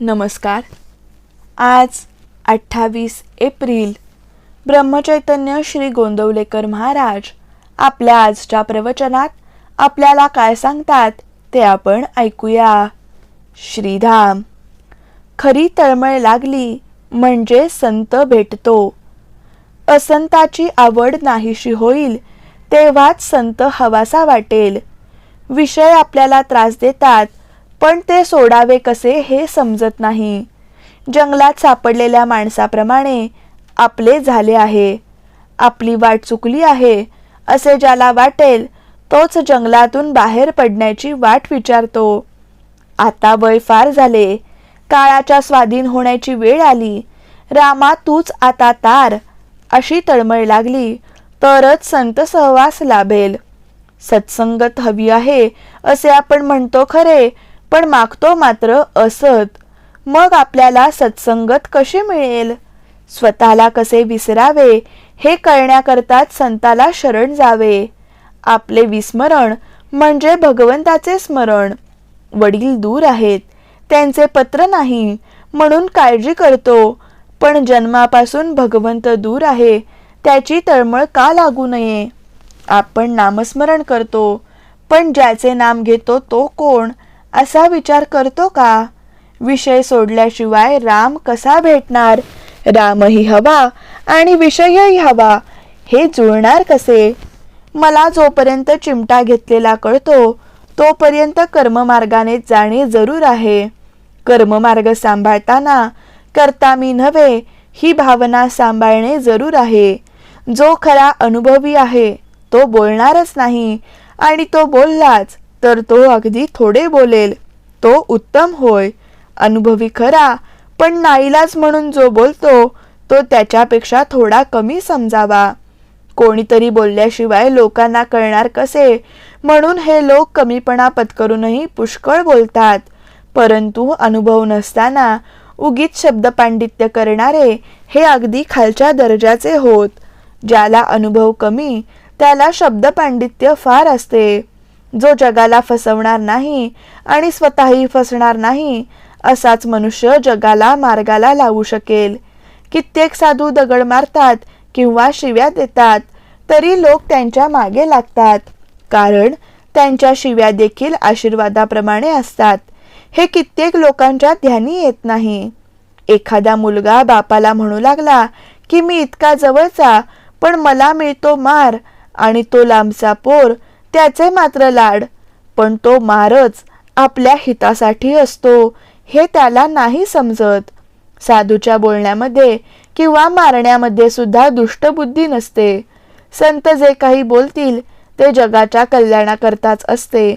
नमस्कार. आज अठ्ठावीस एप्रिल ब्रह्मचैतन्य श्री गोंदवलेकर महाराज आपल्या आजच्या प्रवचनात आपल्याला काय सांगतात ते आपण ऐकूया. श्रीधाम खरी तळमळ लागली म्हणजे संत भेटतो. असंताची आवड नाहीशी होईल तेव्हाच संत हवासा वाटेल. विषय आपल्याला त्रास देतात पण ते सोडावे कसे हे समजत नाही. जंगलात सापडलेल्या माणसाप्रमाणे आपले झाले आहे. आपली वाट चुकली आहे असे ज्याला वाटेल तोच जंगलातून बाहेर पडण्याची वाट विचारतो. आता वय फार झाले. काळाच्या स्वाधीन होण्याची वेळ आली. रामा तूच आता तार अशी तळमळ लागली तरच संत सहवास लाभेल. सत्संगत हवी आहे असे आपण म्हणतो खरे पण मागतो मात्र असत. मग आपल्याला सत्संगत कशी मिळेल? स्वतःला कसे विसरावे? हे कळण्याकरताच संताला शरण जावे. आपले विस्मरण म्हणजे भगवंताचे स्मरण. वडील दूर आहेत. त्यांचे पत्र नाही म्हणून काळजी करतो. पण जन्मापासून भगवंत दूर आहे. त्याची तळमळ का लागू नये? आपण नामस्मरण करतो. पण ज्याचे नाम घेतो तो कोण? असा विचार करतो का? विषय सोडल्याशिवाय राम कसा भेटणार? रामही हवा आणि विषयही हवा हे जुळणार कसे? मला जोपर्यंत चिमटा घेतलेला कळतो तोपर्यंत कर्ममार्गाने जाणे जरूर आहे. कर्ममार्ग सांभाळताना करता मी नव्हे ही भावना सांभाळणे जरूर आहे. जो खरा अनुभवी आहे तो बोलणारच नाही आणि तो बोललाच. तर तो अगदी थोडे बोलेल. तो उत्तम होय. अनुभवी खरा. पण नाईलाज म्हणून जो बोलतो तो त्याच्यापेक्षा थोडा कमी समजावा. कोणीतरी बोलल्याशिवाय लोकांना कळणार कसे? म्हणून हे लोक कमीपणा पत्करूनही पुष्कळ बोलतात. परंतु अनुभव नसताना उगीच शब्द पांडित्य करणारे हे अगदी खालच्या दर्जाचे होत. ज्याला अनुभव कमी त्याला शब्द पांडित्य फार असते. जो जगाला फसवणार नाही आणि स्वतःही फसणार नाही असाच मनुष्य जगाला मार्गाला लावू शकेल. कित्येक साधू दगड मारतात किंवा शिव्या देतात तरी लोक त्यांच्या मागे लागतात. कारण त्यांच्या शिव्या देखील आशीर्वादाप्रमाणे असतात. हे कित्येक लोकांच्या ध्यानी येत नाही. एखादा मुलगा बापाला म्हणू लागला की मी इतका जवळचा पण मला मिळतो मार आणि तो लांबचा पोर त्याचे मात्र लाड. पण तो मारच आपल्या हितासाठी असतो हे त्याला नाही समजत. साधूच्या बोलण्यामध्ये किंवा मारण्यामध्ये सुद्धा दुष्टबुद्धी नसते. संत जे काही बोलतील ते जगाच्या कल्याणाकरताच असते.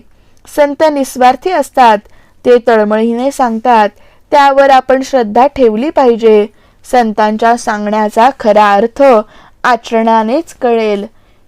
संत निस्वार्थी असतात ते तळमळीने सांगतात त्यावर आपण श्रद्धा ठेवली पाहिजे. संतांच्या सांगण्याचा खरा अर्थ आचरणानेच कळेल.